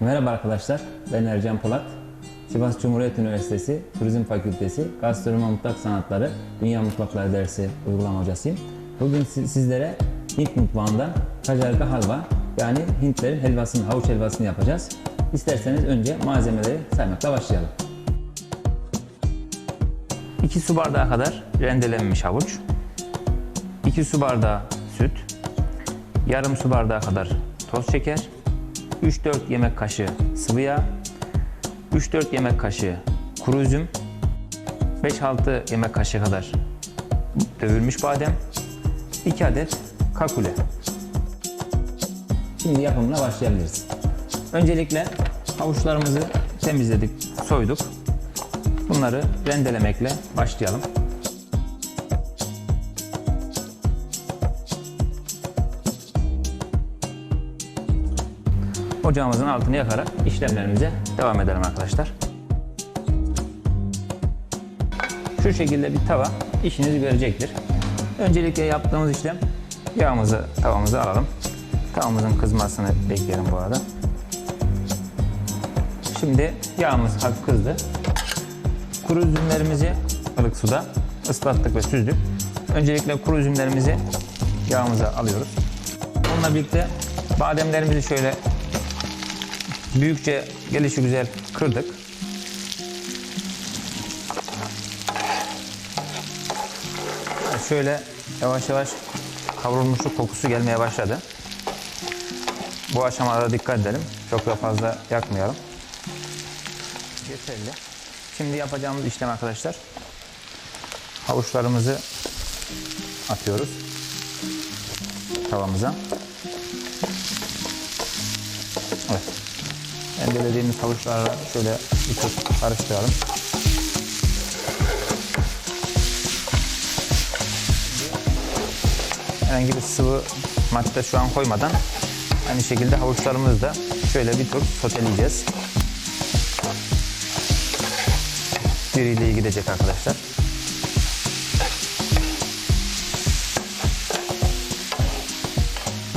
Merhaba arkadaşlar, ben Ercan Polat. Sivas Cumhuriyet Üniversitesi Turizm Fakültesi Gastronomi Mutfak Sanatları Dünya Mutfakları dersi uygulama hocasıyım. Bugün si- sizlere Hint mutfağından kajarga halva yani Hintlerin helvasını, havuç helvasını yapacağız. İsterseniz önce malzemeleri saymakla başlayalım. 2 su bardağı kadar rendelenmiş havuç, 2 su bardağı süt, yarım su bardağı kadar toz şeker, 3-4 yemek kaşığı sıvı yağ, 3-4 yemek kaşığı kuru üzüm, 5-6 yemek kaşığı kadar dövülmüş badem, 2 adet kakule. Şimdi yapımına başlayabiliriz. Öncelikle havuçlarımızı temizledik, soyduk. Bunları rendelemekle başlayalım. Ocağımızın altını yakarak işlemlerimize devam edelim arkadaşlar. Şu şekilde bir tava işinizi görecektir. Öncelikle yaptığımız işlem yağımızı tavamıza alalım. Tavamızın kızmasını bekleyelim bu arada. Şimdi yağımız hafif kızdı. Kuru üzümlerimizi ılık suda ıslattık ve süzdük. Öncelikle kuru üzümlerimizi yağımıza alıyoruz. Bununla birlikte bademlerimizi şöyle büyükçe gelişi güzel kırdık. Şöyle yavaş yavaş kavrulmuşluk kokusu gelmeye başladı. Bu aşamada dikkat edelim. Çok da fazla yakmayalım. Yeterli. Şimdi yapacağımız işlem arkadaşlar. Havuçlarımızı atıyoruz tavamıza. Evet. Rendelediğimiz havuçlarla şöyle bir tur karıştıralım. Herhangi bir sıvı madde şu an koymadan aynı şekilde havuçlarımızı da şöyle bir tur soteleyeceğiz. Diriyle gidecek arkadaşlar.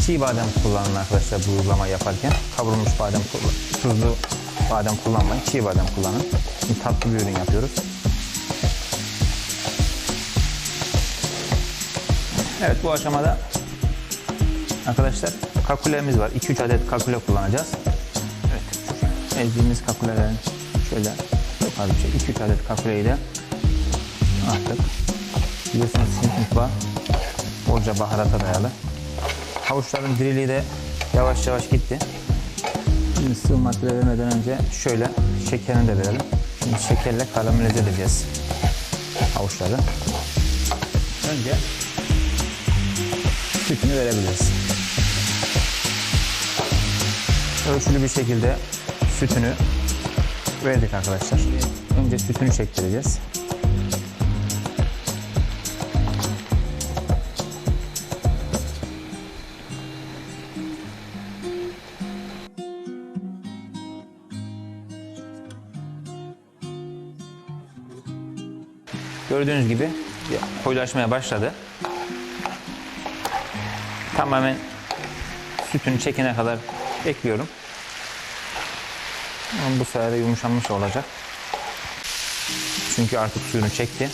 Çiğ badem kullanın arkadaşlar bu uygulamayı yaparken. Kavrulmuş badem kullan, tuzlu badem kullanmayın. Çiğ badem kullanın. Şimdi tatlı bir ürün yapıyoruz. Evet bu aşamada arkadaşlar kakulemiz var. 2-3 adet kakule kullanacağız. Evet. Ezdiğimiz kakulelerin şöyle çok az bir şey. 2-3 adet kakuleyi de attık. Biliyorsunuz Hint mutfağı bolca baharata dayalı. Havuçların diriliği de yavaş yavaş gitti. Şimdi sıvı madde vermeden önce şöyle şekerini de verelim. Şimdi şekerle karamelize edeceğiz havuçları. Önce sütünü verebiliriz. Ölçülü bir şekilde sütünü verdik arkadaşlar. Önce sütünü çektireceğiz. Gördüğünüz gibi koyulaşmaya başladı. Tamamen sütünü çekene kadar bekliyorum. Ama bu sefer de yumuşamış olacak. Çünkü artık suyunu çekti.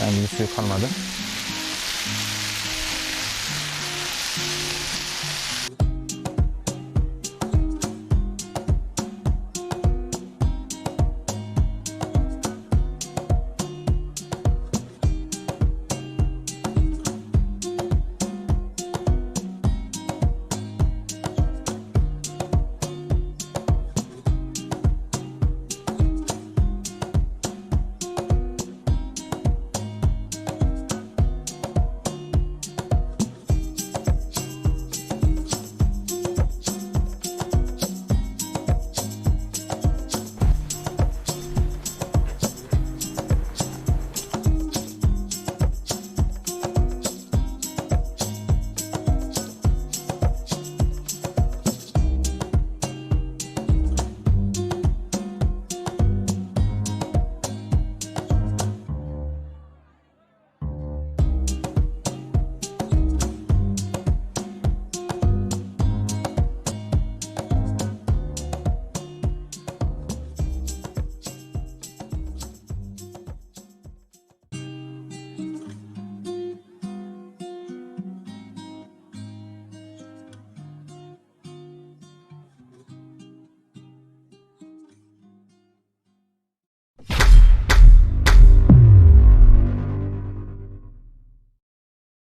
Yani bir suyu kalmadı.